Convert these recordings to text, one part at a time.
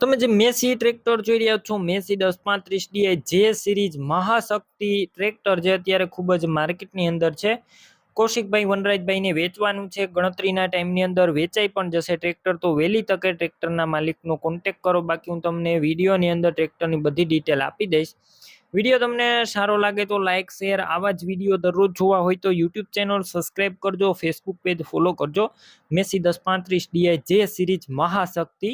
તમે જે Massey tractor જોઈ રહ્યા છો, મેસી દસ પાંત્રીસ ડીઆઈ જે સિરીઝ મહાશક્તિ ટ્રેક્ટર જે અત્યારે ખૂબ જ માર્કેટની અંદર છે. કૌશિકભાઈ વનરાજભાઈને વેચવાનું છે, ગણતરીના ટાઈમની અંદર વેચાઈ પણ જશે ટ્રેક્ટર, તો વહેલી તકે ટ્રેક્ટરના માલિકનો કોન્ટેક કરો. બાકી હું તમને વિડીયોની અંદર ટ્રેક્ટરની બધી ડિટેલ આપી દઈશ. વીડિયો તમને સારો લાગે તો લાઇક શેર આવા જ વીડિયો દરરોજ જોવા હોય તો યુટ્યુબ ચેનલ સબસ્ક્રાઈબ કરજો ફેસબુક પેજ ફોલો કરજો. મેસી દસ પાંત્રીસ ડીઆઈ જે સિરીઝ મહાશક્તિ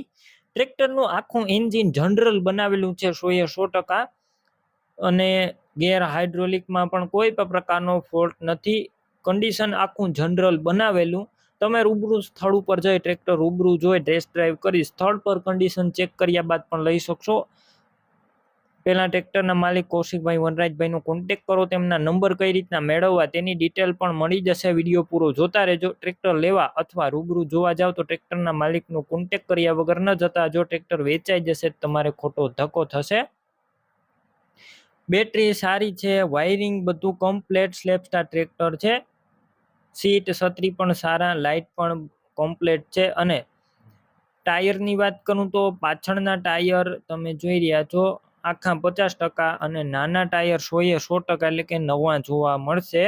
ટ્રેક્ટરનું આખું એન્જિન જનરલ બનાવેલું છે સો એ સો ટકા. અને ગેર હાઇડ્રોલિકમાં પણ કોઈ પણ પ્રકારનો ફોલ્ટ નથી. કન્ડિશન આખું જનરલ બનાવેલું. તમે રૂબરૂ સ્થળ ઉપર જઈ ટ્રેક્ટર રૂબરૂ જોઈ ટેસ્ટ ડ્રાઈવ કરી સ્થળ પર કન્ડિશન ચેક કર્યા બાદ પણ લઈ શકશો. પહેલાં ટ્રેક્ટરના માલિક કૌશિકભાઈ વનરાજભાઈનો કોન્ટેક કરો, તેમના નંબર કઈ રીતના મેળવવા તેની ડિટેલ પણ મળી જશે. વીડિયો પૂરો જોતા રહેજો. ટ્રેક્ટર લેવા અથવા રૂબરૂ જોવા જાવ તો ટ્રેક્ટરના માલિકનો કોન્ટેક કર્યા વગર ન જતા જો ટ્રેક્ટર વેચાઈ જશે તમારે ખોટો ધક્કો થશે. બેટરી સારી છે વાયરિંગ બધું કમ્પ્લેટ સ્લેપસ્ટાર ટ્રેક્ટર છે. સીટ છત્રી પણ સારા લાઇટ પણ કમ્પ્લેટ છે. અને ટાયરની વાત કરું તો પાછળના ટાયર તમે જોઈ રહ્યા છો. આખા પચાસ ટકા અને નાના ટાયર સોએ સો ટકા એટલે કે નવા જોવા મળશે.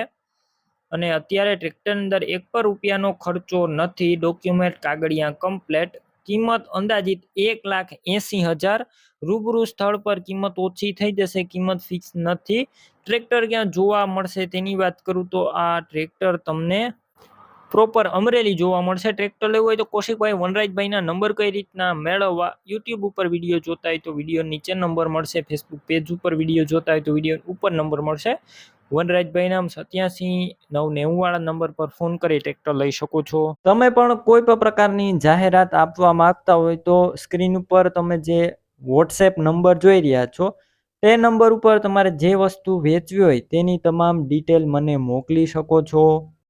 અને અત્યારે ટ્રેક્ટરની અંદર એક પણ રૂપિયાનો ખર્ચો નથી. ડોક્યુમેન્ટ કાગળિયા કમ્પ્લેટ. કિંમત અંદાજિત એક લાખ એંસી હજાર. રૂબરૂ સ્થળ પર કિંમત ઓછી થઈ જશે, કિંમત ફિક્સ નથી. ટ્રેક્ટર ક્યાં જોવા મળશે તેની વાત કરું તો આ ટ્રેક્ટર તમને પ્રોપર અમરેલી જોવા મળશે. ટ્રેક્ટર લેવું હોય તો કૌશિકભાઈ વનરાજભાઈના નંબર કઈ રીતના મેળવવા? યુટ્યુબ ઉપર વીડિયો જોતા હોય તો વીડિયો નીચે નંબર મળશે. ફેસબુક પેજ ઉપર વીડિયો જોતા હોય તો વીડિયો ઉપર નંબર મળશે. વનરાજભાઈ નામ સત્યાસી નવ નેવું વાળા નંબર પર ફોન કરી ટ્રેક્ટર લઈ શકો છો. તમે પણ કોઈ પણ પ્રકારની જાહેરાત આપવા માંગતા હોય તો સ્ક્રીન ઉપર તમે જે વોટ્સએપ નંબર જોઈ રહ્યા છો, તે નંબર ઉપર તમારે જે વસ્તુ વેચવી હોય તેની તમામ ડિટેલ મને મોકલી શકો છો.